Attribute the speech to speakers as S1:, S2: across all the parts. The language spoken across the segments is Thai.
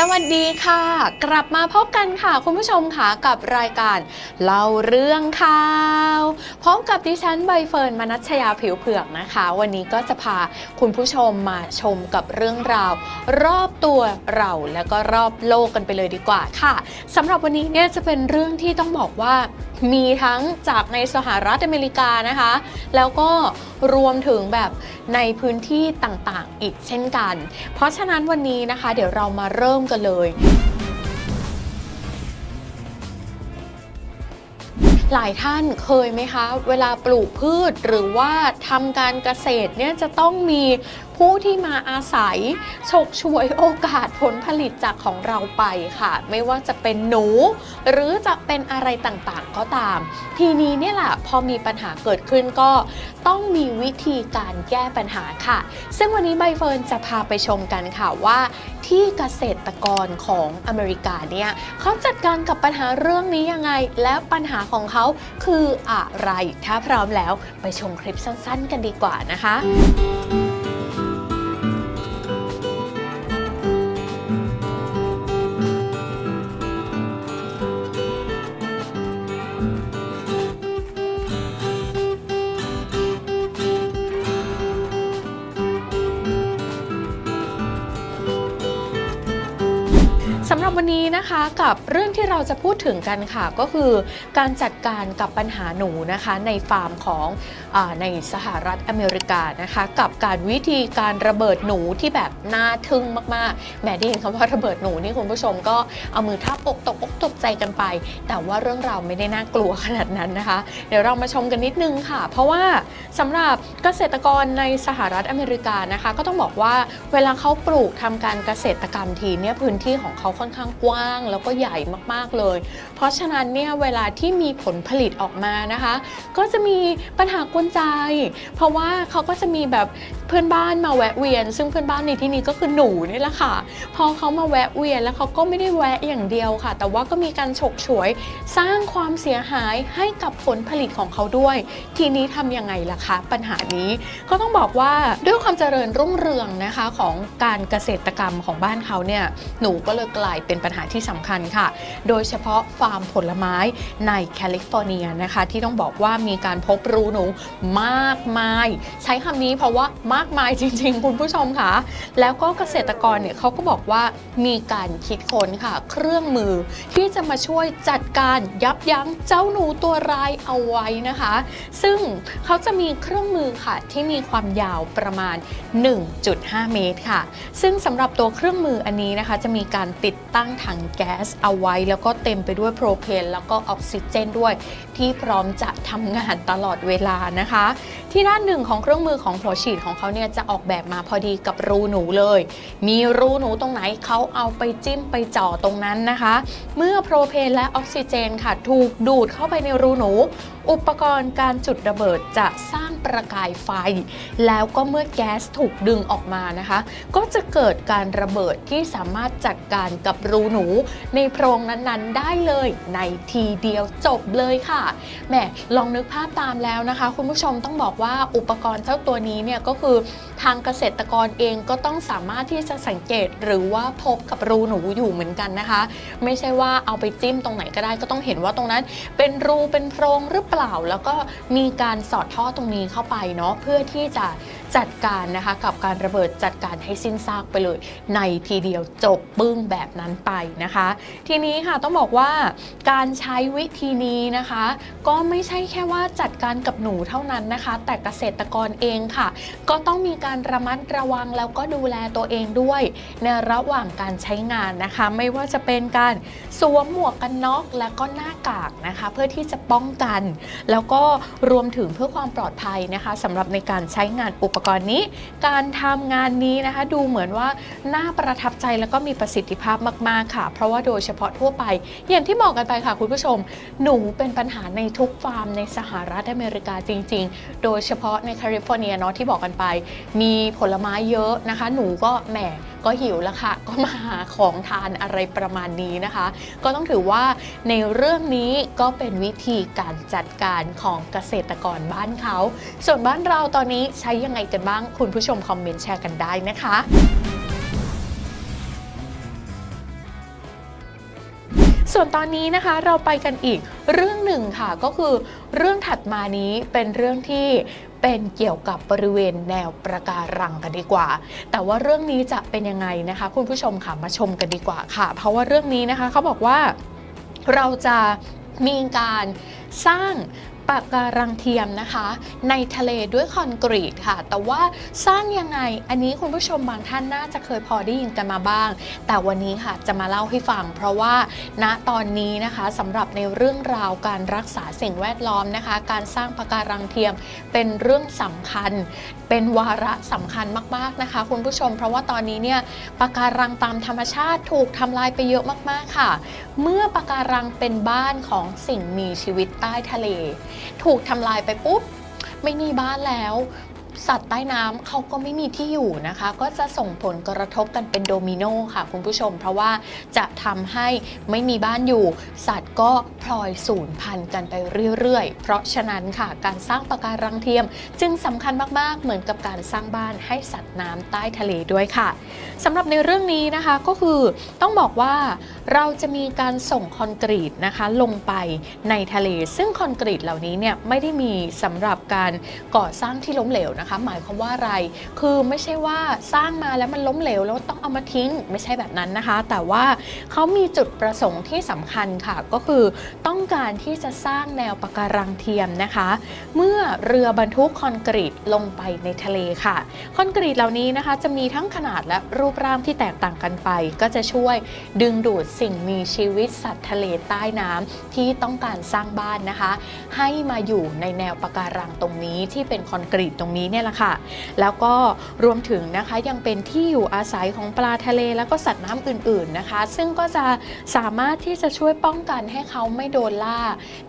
S1: สวัสดีค่ะ กลับมาพบกันค่ะ คุณผู้ชมค่ะกับรายการเล่าเรื่องข่าวพร้อมกับดิฉันใบเฟิร์นมนัชยาผิวเผือกนะคะ วันนี้ก็จะพาคุณผู้ชมมาชมกับเรื่องราว รอบตัวเราแล้วก็รอบโลกกันไปเลยดีกว่าค่ะสำหรับวันนี้เนี่ยจะเป็นเรื่องที่ต้องบอกว่า มีทั้งจากในสหรัฐอเมริกานะคะ แล้วก็รวมถึงแบบในพื้นที่ต่างๆ อีกเช่นกัน เพราะฉะนั้นวันนี้นะคะ เดี๋ยวเรามาเริ่มกันเลย หลายท่านเคยไหมคะ เวลาปลูกพืชหรือว่าทำการเกษตรเนี่ยจะต้องมีผู้ที่มาอาศัยฉกฉวยโอกาสผลผลิตจากของเราไปค่ะ ไม่ว่าจะเป็นหนู หรือจะเป็นอะไรต่างๆก็ตาม ทีนี้เนี่ยแหละพอมีปัญหาเกิดขึ้นก็ต้องมีวิธีการแก้ปัญหาค่ะ ซึ่งวันนี้ใบเฟิร์นจะพาไปชมกันค่ะว่า ที่เกษตรกรของอเมริกาเนี่ยเขาจัดการกับปัญหาเรื่องนี้ยังไง และปัญหาของเขาคืออะไร ถ้าพร้อมแล้วไปชมคลิปสั้นๆ กันดีกว่านะคะ คะกับเรื่องที่เราจะพูดถึงกันค่ะ ก็คือการจัดการกับปัญหาหนูนะคะในฟาร์มของอในสหรัฐอเมริกานะคะ กับการวิธีการระเบิดหนูที่แบบน่าทึ่งมากๆแหมได้ยินคำว่าระเบิดหนูนี่คุณผู้ชมก็เอามือทับอกตกอกตกใจกันไป แต่ว่าเรื่องราวไม่ได้น่ากลัวขนาดนั้นนะคะ เดี๋ยวเรามาชมกันนิดนึงค่ะ เพราะว่าสำหรับเกษตรกรในสหรัฐอเมริกานะคะ ก็ต้องบอกว่าเวลาเขาปลูกทำการเกษตรกรรมทีเนี่ยพื้นที่ของเขาค่อนข้างกว้างแล้วก็ใหญ่มากๆเลย เพราะฉะนั้นเนี่ยเวลาที่มีผลผลิตออกมานะคะ ก็จะมีปัญหากวนใจ เพราะว่าเขาก็จะมีแบบเพื่อนบ้านมาแวะเวียน ซึ่งเพื่อนบ้านในที่นี้ก็คือหนูนี่แหละค่ะ พอเขามาแวะเวียนแล้วเขาก็ไม่ได้แวะอย่างเดียวค่ะ แต่ว่าก็มีการฉกฉวยสร้างความเสียหายให้กับผลผลิตของเขาด้วย ทีนี้ทำยังไงล่ะคะ ปัญหานี้ก็ต้องบอกว่าด้วยความเจริญรุ่งเรืองนะคะของการเกษตรกรรมของบ้านเขาเนี่ยหนูก็เลยกลายเป็นปัญหาที่สำคัญค่ะ โดยเฉพาะฟาร์มผลไม้ในแคลิฟอร์เนียนะคะ ที่ต้องบอกว่ามีการพบรูหนูมากมาย ใช้คำนี้เพราะว่ามากมายจริง ๆ คุณผู้ชมค่ะ แล้วก็เกษตรกรเนี่ยเขาก็บอกว่ามีการคิดค้นค่ะ เครื่องมือที่จะมาช่วยจัดการยับยั้งเจ้าหนูตัวร้ายเอาไว้นะคะ ซึ่งเขาจะมีเครื่องมือค่ะที่มีความยาวประมาณ 1.5 เมตรค่ะ ซึ่งสำหรับตัวเครื่องมืออันนี้นะคะ จะมีการติดตั้งถังแก๊สเอาไว้แล้วก็เต็มไปด้วยโพรเพนแล้วก็ออกซิเจนด้วย ที่พร้อมจะทำงานตลอดเวลานะคะ ที่ด้านหนึ่งของเครื่องมือของหัวฉีดของเขาเนี่ยจะออกแบบมาพอดีกับรูหนูเลย มีรูหนูตรงไหนเขาเอาไปจิ้มไปจ่อตรงนั้นนะคะ เมื่อโพรเพนและออกซิเจนค่ะ ถูกดูดเข้าไปในรูหนู อุปกรณ์การจุดระเบิดจะสร้างประกายไฟ แล้วก็เมื่อแก๊สถูกดึงออกมานะคะ ก็จะเกิดการระเบิดที่สามารถจัดการกับรูหนู ในโพรงนั้นๆ ได้เลยในทีเดียวจบเลยค่ะแหมลองนึกภาพตามแล้วนะคะ คุณผู้ชมต้องบอกว่าอุปกรณ์เจ้าตัวนี้เนี่ยก็คือ ทางเกษตรกรเองก็ต้องสามารถที่จะสังเกตหรือว่าพบกับรูหนูอยู่เหมือนกันนะคะ ไม่ใช่ว่าเอาไปจิ้มตรงไหนก็ได้ก็ต้องเห็นว่าตรงนั้น เป็นรูเป็นโพรงหรือเปล่า แล้วก็มีการสอดท่อตรงนี้เข้าไปเนาะเพื่อที่จะจัดการนะคะกับการระเบิดจัดการให้สิ้นซากไปเลย ในทีเดียวจบปึ้งแบบนั้นไปนะคะ ทีนี้ค่ะต้องบอกว่าการใช้วิธีนี้นะคะ ก็ไม่ใช่แค่ว่าจัดการกับหนูเท่านั้นนะคะ แต่เกษตรกรเองค่ะ ก็ต้องมีการระมัดระวังแล้วก็ดูแลตัวเองด้วย ในระหว่างการใช้งานนะคะ ไม่ว่าจะเป็นการสวมหมวกกันน็อกและก็หน้ากากนะคะ เพื่อที่จะป้องกัน แล้วก็รวมถึงเพื่อความปลอดภัยนะคะสำหรับในการใช้งานอุปกรณ์นี้ การทำงานนี้นะคะดูเหมือนว่าน่าประทับใจแล้วก็มีประสิทธิภาพมาก ๆ ค่ะ เพราะว่าโดยเฉพาะทั่วไป อย่างที่บอกกันไปค่ะคุณผู้ชม หนูเป็นปัญหาในทุกฟาร์มในสหรัฐอเมริกาจริง ๆ โดยเฉพาะในแคลิฟอร์เนียเนาะที่บอกกันไป มีผลไม้เยอะนะคะ หนูก็แหมก็หิวแล้วค่ะ ก็มาหาของทานอะไรประมาณนี้นะคะ ก็ต้องถือว่าในเรื่องนี้ก็เป็นวิธีการจัดการของเกษตรกรบ้านเขา ส่วนบ้านเราตอนนี้ใช้ยังไงกันบ้าง คุณผู้ชมคอมเมนต์แชร์กันได้นะคะส่วนตอนนี้นะคะเราไปกันอีกเรื่องหนึ่งค่ะก็คือเรื่องถัดมานี้เป็นเรื่องที่ เป็นเกี่ยวกับบริเวณแนวประการังกันดีกว่า แต่ว่าเรื่องนี้จะเป็นยังไงนะคะ คุณผู้ชมค่ะมาชมกันดีกว่าค่ะ เพราะว่าเรื่องนี้นะคะเขาบอกว่าเราจะมีการสร้าง ปะการังเทียมนะคะ ในทะเลด้วยคอนกรีตค่ะ แต่ว่าสร้างยังไงอันนี้คุณผู้ชมบางท่านน่าจะเคยพอได้ยินกันมาบ้าง แต่วันนี้ค่ะจะมาเล่าให้ฟัง เพราะว่าณตอนนี้นะคะสำหรับในเรื่องราวการรักษาสิ่งแวดล้อมนะคะ การสร้างปะการังเทียมเป็นเรื่องสำคัญ เป็นวาระสำคัญมากๆนะคะ คุณผู้ชม เพราะว่าตอนนี้เนี่ยปะการังตามธรรมชาติถูกทำลายไปเยอะมากๆค่ะ เมื่อปะการังเป็นบ้านของสิ่งมีชีวิตใต้ทะเลถูกทำลายไปปุ๊บ ไม่มีบ้านแล้ว สัตว์ใต้น้ำเขาก็ไม่มีที่อยู่นะคะ ก็จะส่งผลกระทบกันเป็นโดมิโนค่ะคุณผู้ชม เพราะว่าจะทำให้ไม่มีบ้านอยู่ สัตว์ก็พลอยสูญพันธุ์กันไปเรื่อยๆ เพราะฉะนั้นค่ะการสร้างปะการังเทียม จึงสำคัญมากๆเหมือนกับการสร้างบ้านให้สัตว์น้ำใต้ทะเลด้วยค่ะ สำหรับในเรื่องนี้นะคะก็คือต้องบอกว่าเราจะมีการส่งคอนกรีตนะคะลงไปในทะเล ซึ่งคอนกรีตเหล่านี้เนี่ยไม่ได้มีสำหรับการก่อสร้างที่ล้มเหลวนะคะ หมายความว่าอะไร คือไม่ใช่ว่าสร้างมาแล้วมันล้มเหลวแล้วต้องเอามาทิ้งไม่ใช่แบบนั้นนะคะ แต่ว่าเขามีจุดประสงค์ที่สำคัญค่ะ ก็คือต้องการที่จะสร้างแนวปะการังเทียมนะคะ เมื่อเรือบรรทุกคอนกรีตลงไปในทะเลค่ะ คอนกรีตเหล่านี้นะคะจะมีทั้งขนาดและรูปร่างที่แตกต่างกันไป ก็จะช่วยดึงดูดสิ่งมีชีวิตสัตว์ทะเลใต้น้ำที่ต้องการสร้างบ้านนะคะ ให้มาอยู่ในแนวปะการังตรงนี้ที่เป็นคอนกรีตตรงนี้เนี่ยแหละค่ะ แล้วก็รวมถึงนะคะยังเป็นที่อยู่อาศัยของปลาทะเลแล้วก็สัตว์น้ำอื่นๆนะคะ ซึ่งก็จะสามารถที่จะช่วยป้องกันให้เขาไม่โดนล่า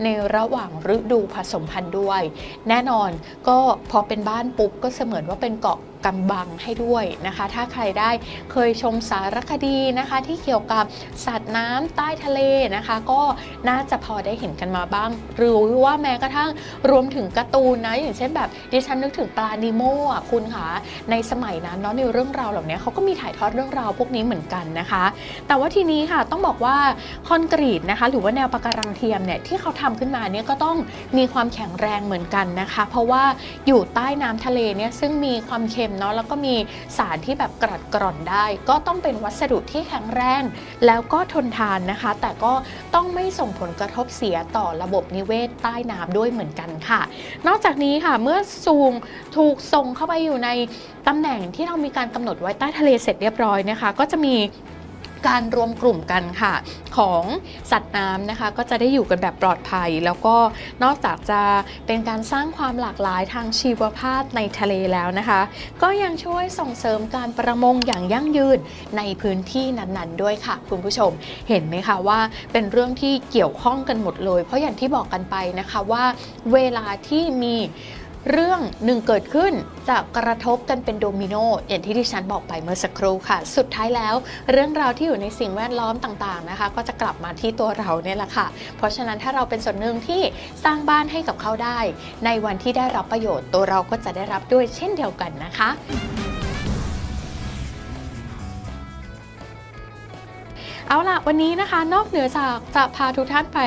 S1: ในระหว่างฤดูผสมพันธุ์ด้วย แน่นอนก็พอเป็นบ้านปุ๊บก็เสมือนว่าเป็นเกาะ กำบังให้ด้วยนะคะ ถ้าใครได้เคยชมสารคดีนะคะ ที่เกี่ยวกับสัตว์น้ำใต้ทะเลนะคะ ก็น่าจะพอได้เห็นกันมาบ้าง หรือว่าแม้กระทั่งรวมถึงการ์ตูนนะอย่างเช่นแบบดิฉันนึกถึงปลานิโมอะคุณคะในสมัยนั้นเนาะในเรื่องราวเหล่านี้เขาก็มีถ่ายทอดเรื่องราวพวกนี้เหมือนกันนะคะ แต่ว่าทีนี้ค่ะต้องบอกว่าคอนกรีตนะคะ หรือว่าแนวปะการังเทียมเนี่ยที่เขาทำขึ้นมาเนี่ยก็ต้องมีความแข็งแรงเหมือนกันนะคะ เพราะว่าอยู่ใต้น้ำทะเลเนี่ยซึ่งมีความเค็มมเนาะแล้วก็มีสารที่แบบกรัดกร่อนได้ ก็ต้องเป็นวัสดุที่แข็งแรง แล้วก็ทนทานนะคะ แต่ก็ต้องไม่ส่งผลกระทบเสียต่อระบบนิเวศใต้น้ำด้วยเหมือนกันค่ะ นอกจากนี้ค่ะเมื่อซูงถูกส่งเข้าไปอยู่ในตำแหน่งที่เรามีการกำหนดไว้ใต้ทะเลเสร็จเรียบร้อยนะคะ ก็จะมี การรวมกลุ่มกันค่ะ ของสัตว์น้ำนะคะ ก็จะได้อยู่กันแบบปลอดภัย แล้วก็นอกจากจะเป็นการสร้างความหลากหลายทางชีวภาพในทะเลแล้วนะคะ ก็ยังช่วยส่งเสริมการประมงอย่างยั่งยืนในพื้นที่นั้นๆ ด้วยค่ะ คุณผู้ชมเห็นไหมคะว่าเป็นเรื่องที่เกี่ยวข้องกันหมดเลย เพราะอย่างที่บอกกันไปนะคะว่า เวลาที่มี เรื่องหนึ่งเกิดขึ้นจะกระทบกันเป็นโดมิโนอย่างที่ดิฉันบอกไปเมื่อสักครู่ค่ะ สุดท้ายแล้วเรื่องราวที่อยู่ในสิ่งแวดล้อมต่างๆนะคะ ก็จะกลับมาที่ตัวเราเนี่ยแหละค่ะ เพราะฉะนั้นถ้าเราเป็นส่วนหนึ่งที่สร้างบ้านให้กับเขาได้ ในวันที่ได้รับประโยชน์ตัวเราก็จะได้รับด้วยเช่นเดียวกันนะคะ เอาล่ะ วันนี้นะคะนอกเหนือจากจะพาทุกท่านไป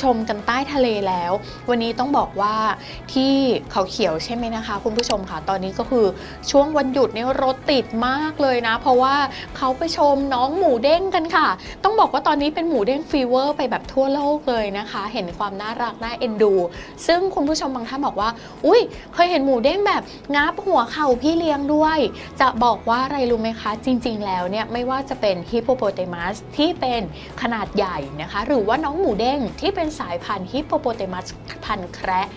S1: ชมกันใต้ทะเลแล้ว วันนี้ต้องบอกว่าที่เขาเขียวใช่ไหมนะคะ คุณผู้ชมค่ะตอนนี้ก็คือช่วงวันหยุดเนี่ยรถติดมากเลยนะ เพราะว่าเขาไปชมน้องหมูเด้งกันค่ะ ต้องบอกว่าตอนนี้เป็นหมูเด้งฟีเวอร์ไปแบบทั่วโลกเลยนะคะ เห็นความน่ารักน่าเอ็นดู ซึ่งคุณผู้ชมบางท่านบอกว่า อุ้ยเคยเห็นหมูเด้งแบบงับหัวเข่าพี่เลี้ยงด้วย จะบอกว่าอะไรรู้ไหมคะ จริง ๆ แล้วเนี่ยไม่ว่าจะเป็นฮิปโปโปเตมัสที่เป็นขนาดใหญ่นะคะ หรือว่าน้องหมูเด้งที่เป็นสายพันธุ์ฮิปโปโปเตมัสพันธุ์แคระ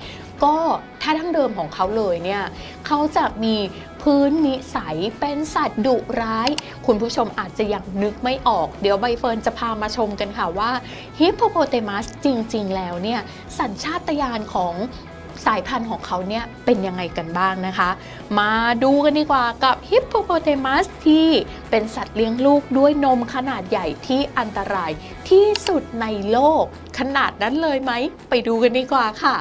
S1: ก็ถ้าทั้งเดิมของเขาเลยเนี่ยเขาจะมีพื้นนิสัยเป็นสัตว์ดุร้าย คุณผู้ชมอาจจะยังนึกไม่ออก เดี๋ยวใบเฟิร์นจะพามาชมกันค่ะว่าฮิปโปโปเตมัสจริง ๆ แล้วเนี่ยสัญชาตญาณของ สายพันธุ์ของเขาเนี่ยเป็นยังไงกันบ้างนะคะ มาดูกันดีกว่ากับฮิปโปโปเตมัสที่เป็นสัตว์เลี้ยงลูกด้วยนมขนาดใหญ่ที่อันตรายที่สุดในโลก ขนาดนั้นเลยไหม ไปดูกันดีกว่าค่ะ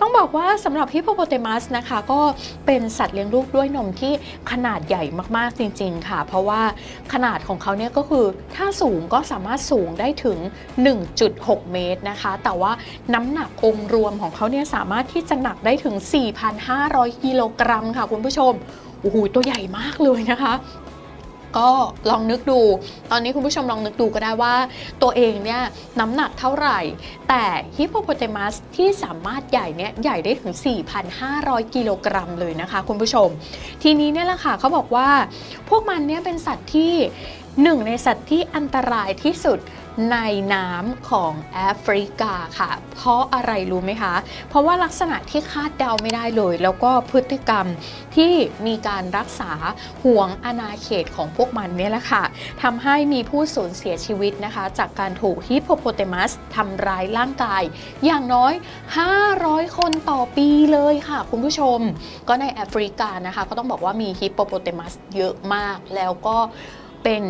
S1: ต้องบอกว่าสำหรับฮิปโปโปเตมัสนะคะ ก็เป็นสัตว์เลี้ยงลูกด้วยนมที่ขนาดใหญ่มากๆจริง ๆ ค่ะ เพราะว่าขนาดของเขาเนี่ยก็คือถ้าสูงก็สามารถสูงได้ถึง 1.6 เมตรนะคะ แต่ว่าน้ำหนักองค์รวมของเขาเนี่ยสามารถที่จะหนักได้ถึง 4,500 กิโลกรัมค่ะคุณผู้ชมโอ้โหตัวใหญ่มากเลยนะคะ ก็ลองนึกดู ตอนนี้คุณผู้ชมลองนึกดูก็ได้ว่าตัวเองเนี่ยน้ำหนักเท่าไหร่ แต่ฮิปโปโปเตมัสที่สามารถใหญ่เนี่ยใหญ่ได้ถึง 4,500 กิโลกรัมเลยนะคะคุณผู้ชม ทีนี้เนี่ยแหละค่ะเขาบอกว่า พวกมันเนี่ยเป็นสัตว์ที่หนึ่งในสัตว์ที่อันตรายที่สุด ในน้ำของแอฟริกาค่ะ เพราะอะไรรู้ไหมคะ เพราะว่าลักษณะที่คาดเดาไม่ได้เลย แล้วก็พฤติกรรมที่มีการรักษาห่วงอาณาเขตของพวกมันเนี่ยแหละค่ะทำให้มีผู้สูญเสียชีวิตนะคะ จากการถูกฮิปโปโปเตมัสทำร้ายร่างกาย อย่างน้อย 500 คนต่อปีเลยค่ะ คุณผู้ชม ก็ในแอฟริกานะคะ ก็ต้องบอกว่ามีฮิปโปโปเตมัสเยอะมากแล้วก็เป็น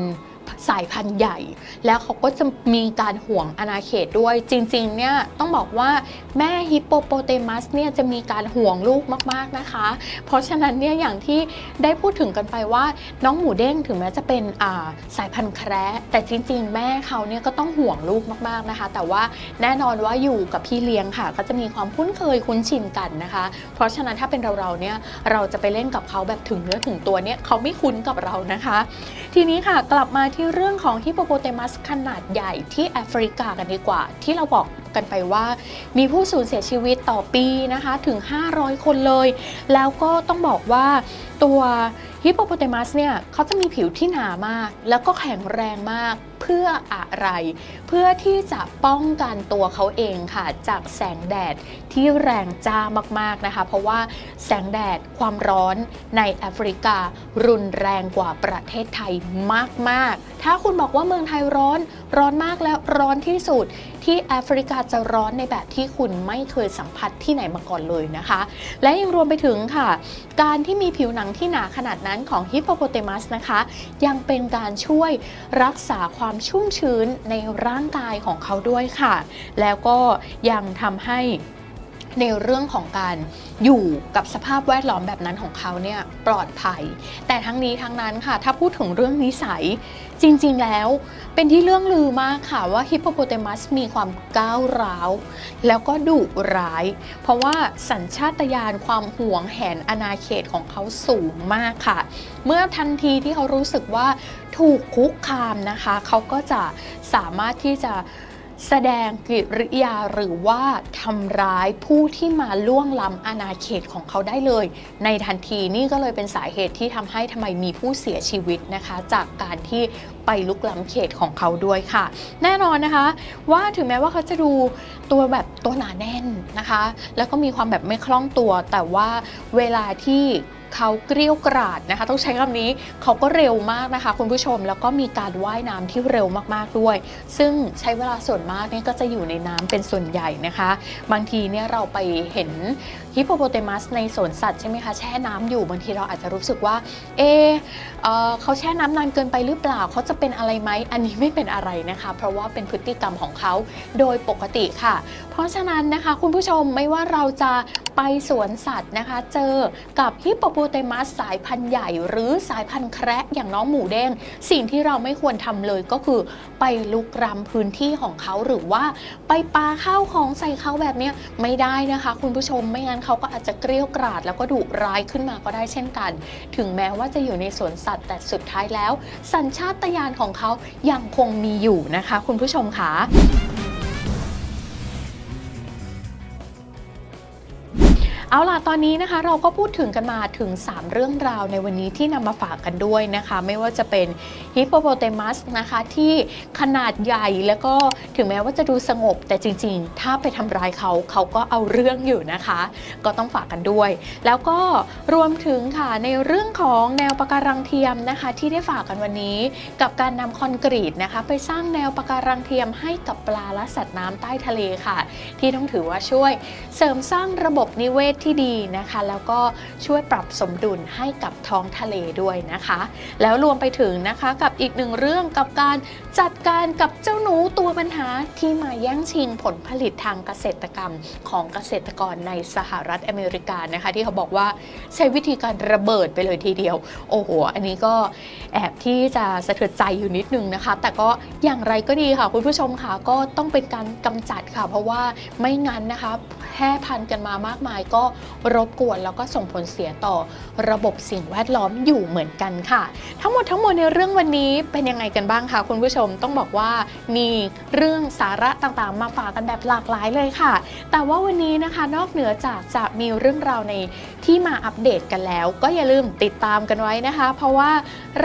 S1: สายพันธุ์ใหญ่ แล้วเขาก็จะมีการห่วงอาณาเขตด้วย จริงๆเนี่ยต้องบอกว่าแม่ฮิปโปโปเตมัสเนี่ยจะมีการห่วงลูกมากๆนะคะ เพราะฉะนั้นเนี่ยอย่างที่ได้พูดถึงกันไปว่าน้องหมูเด้งถึงแม้จะเป็นาสายพันธุ์แคระแต่จริง ๆ แม่เขาเนี่ยก็ต้องห่วงลูกมากๆนะคะ แต่ว่าแน่นอนว่าอยู่กับพี่เลี้ยงค่ะ ก็จะมีความคุ้นเคยคุ้นชินกันนะคะ เพราะฉะนั้นถ้าเป็นเราๆเนี่ยเราจะไปเล่นกับเขาแบบถึงเนื้อถึงตัวเนี่ยเขาไม่คุ้นกับเรานะคะ ทีนี้ค่ะกลับมาที่เรื่องของฮิปโปโปเตมัสขนาดใหญ่ที่แอฟริกากันดีกว่า ที่เราบอก กันไปว่า มีผู้สูญเสียชีวิตต่อปีนะคะถึง 500 คนเลย แล้วก็ต้องบอกว่าตัวฮิปโปโปเตมัสเนี่ยเขาจะมีผิวที่หนามาก แล้วก็แข็งแรงมากเพื่ออะไร เพื่อที่จะป้องกันตัวเขาเองค่ะ จากแสงแดดที่แรงจ้ามากๆนะคะ เพราะว่าแสงแดดความร้อนในแอฟริการุนแรงกว่าประเทศไทยมาก ๆ ถ้าคุณบอกว่าเมืองไทยร้อน ร้อนมากแล้วร้อนที่สุดที่แอฟริกาจะร้อนในแบบที่คุณไม่เคยสัมผัสที่ไหนมาก่อนเลยนะคะ และยังรวมไปถึงค่ะ การที่มีผิวหนังที่หนาขนาดนั้นของฮิปโปโปเตมัสนะคะ ยังเป็นการช่วยรักษาความชุ่มชื้นในร่างกายของเขาด้วยค่ะ แล้วก็ยังทำให้ ในเรื่องของการอยู่กับสภาพแวดล้อมแบบนั้นของเขาเนี่ยปลอดภัย แต่ทั้งนี้ทั้งนั้นค่ะ ถ้าพูดถึงเรื่องนิสัย จริง ๆ แล้วเป็นที่เรื่องลือมากค่ะว่าฮิปโปโปเตมัสมีความก้าวร้าว แล้วก็ดุร้าย เพราะว่าสัญชาตญาณความห่วงแหนอาณาเขตของเขาสูงมากค่ะ เมื่อทันทีที่เขารู้สึกว่าถูกคุกคามนะคะ เขาก็จะสามารถที่จะ แสดงกิริยาหรือว่าทำร้ายผู้ที่มาล่วงล้ำอาณาเขตของเขาได้เลย ในทันทีนี่ก็เลยเป็นสาเหตุที่ทำให้ทำไมมีผู้เสียชีวิตนะคะ จากการที่ไปลุกล้ำเขตของเขาด้วยค่ะ แน่นอนนะคะ ว่าถึงแม้ว่าเขาจะดูตัวแบบตัวหนาแน่นนะคะ แล้วก็มีความแบบไม่คล่องตัว แต่ว่าเวลาที่ เขาเกลี้ยวกราดนะคะ ต้องใช้คำนี้เขาก็เร็วมากนะคะ คุณผู้ชมแล้วก็มีการว่ายน้ำที่เร็วมากๆด้วย ซึ่งใช้เวลาส่วนมากเนี่ยก็จะอยู่ในน้ำเป็นส่วนใหญ่นะคะ บางทีเนี่ยเราไปเห็น ฮิปโปโปเตมัสในสวนสัตว์ใช่ไหมคะแช่น้ำอยู่บางทีเราอาจจะรู้สึกว่า เอเอเขาแช่น้ำนานเกินไปหรือเปล่าเขาจะเป็นอะไรไหมอันนี้ไม่เป็นอะไรนะคะ เพราะว่าเป็นพฤติกรรมของเขาโดยปกติค่ะ เพราะฉะนั้นนะคะ คุณผู้ชมไม่ว่าเราจะไปสวนสัตว์นะคะ เจอกับฮิปโปโปเตมัสสายพันธุ์ใหญ่ หรือสายพันธุ์แคระอย่างน้องหมูเด้งสิ่งที่เราไม่ควรทำเลยก็คือไปลุกรำพื้นที่ของเขาหรือว่าไปปาข้าวของใส่เขาแบบนี้ไม่ได้นะคะ คุณผู้ชมไม่งั้นเขาก็อาจจะเกรี้ยวกราด แล้วก็ดุร้ายขึ้นมาก็ได้เช่นกัน ถึงแม้ว่าจะอยู่ในสวนสัตว์ แต่สุดท้ายแล้ว สัญชาตญาณของเขายังคงมีอยู่นะคะ คุณผู้ชมคะ เอาล่ะ ตอนนี้นะคะเราก็พูดถึงกันมาถึง 3 เรื่องราวในวันนี้ที่นำมาฝากกันด้วยนะคะ ไม่ว่าจะเป็นฮิปโปโปเตมัสนะคะที่ขนาดใหญ่แล้วก็ถึงแม้ว่าจะดูสงบแต่จริง ๆ ถ้าไปทำร้ายเขาเขาก็เอาเรื่องอยู่นะคะ ก็ต้องฝากกันด้วย แล้วก็รวมถึงค่ะในเรื่องของแนวปะการังเทียมนะคะ ที่ได้ฝากกันวันนี้ กับการนำคอนกรีตนะคะ ไปสร้างแนวปะการังเทียมให้กับปลาและสัตว์น้ำใต้ทะเลค่ะ ที่ต้องถือว่าช่วย เสริมสร้างระบบนิเวศที่ดีนะคะ แล้วก็ช่วยปรับสมดุลให้กับท้องทะเลด้วยนะคะ แล้วรวมไปถึงนะคะกับอีกหนึ่งเรื่องกับการจัดการกับเจ้าหนูตัวปัญหาที่มาแย่งชิงผลผลิตทางเกษตรกรรมของเกษตรกรในสหรัฐอเมริกานะคะ ที่เขาบอกว่าใช้วิธีการระเบิดไปเลยทีเดียว โอ้โห อันนี้ก็แอบที่จะสะเทือนใจอยู่นิดนึงนะคะ แต่ก็อย่างไรก็ดีค่ะคุณผู้ชมค่ะก็ต้องเป็นการกำจัดค่ะ เพราะว่าไม่งั้นนะคะแพร่พันธุ์กันมามากมายก็รบกวนแล้วก็ส่งผลเสียต่อระบบสิ่งแวดล้อมอยู่เหมือนกันค่ะ ทั้งหมดทั้งมวลในเรื่องวันนี้เป็นยังไงกันบ้างคะคุณผู้ชมต้องบอกว่ามีเรื่องสาระต่างๆ มาฝากกันแบบหลากหลายเลยค่ะ แต่ว่าวันนี้นะคะนอกเหนือจากจะมีเรื่องราวในที่มาอัปเดตกันแล้ว ก็อย่าลืมติดตามกันไว้นะคะ เพราะว่า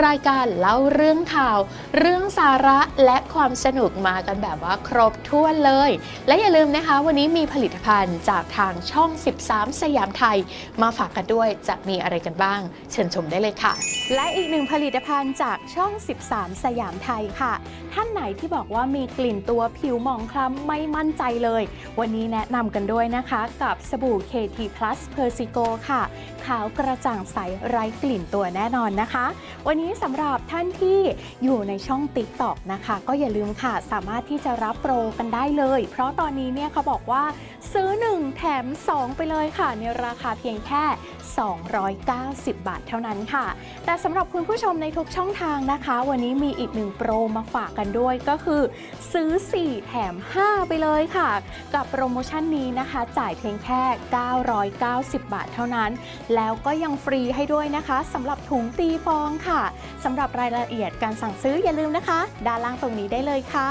S1: รายการเล่าเรื่องข่าว เรื่องสาระและความสนุกมากันแบบว่าครบถ้วนเลย และอย่าลืมนะคะ วันนี้มีผลิตภัณฑ์จากทางช่อง 13สยามไทย มาฝากกันด้วยจะมีอะไรกันบ้าง เชิญชมได้เลยค่ะ
S2: และอีกหนึ่งผลิตภัณฑ์จากช่อง 13 สยามไทยค่ะ ท่านไหนที่บอกว่ามีกลิ่นตัวผิวหมองคล้ำไม่มั่นใจเลย วันนี้แนะนำกันด้วยนะคะกับสบู่ KT Plus Persico ค่ะ ขาวกระจ่างใสไร้กลิ่นตัวแน่นอนนะคะ วันนี้สำหรับท่านที่อยู่ในช่อง TikTok นะคะ ก็อย่าลืมค่ะสามารถที่จะรับโปรกันได้เลย เพราะตอนนี้เนี่ยเขาบอกว่าซื้อ 1 แถม 2 ไปเลยค่ะค่ะ ในราคาเพียงแค่ 290 บาทเท่านั้นค่ะ แต่สำหรับคุณผู้ชมในทุกช่องทางนะคะ วันนี้มีอีกหนึ่งโปรมาฝากกันด้วยก็คือ ซื้อ 4 แถม 5 ไปเลยค่ะ กับโปรโมชั่นนี้นะคะ จ่ายเพียงแค่ 990 บาทเท่านั้น แล้วก็ยังฟรีให้ด้วยนะคะสำหรับถุงตีฟองค่ะสำหรับรายละเอียดการสั่งซื้ออย่าลืมนะคะ ด้านล่างตรงนี้ได้เลยค่ะ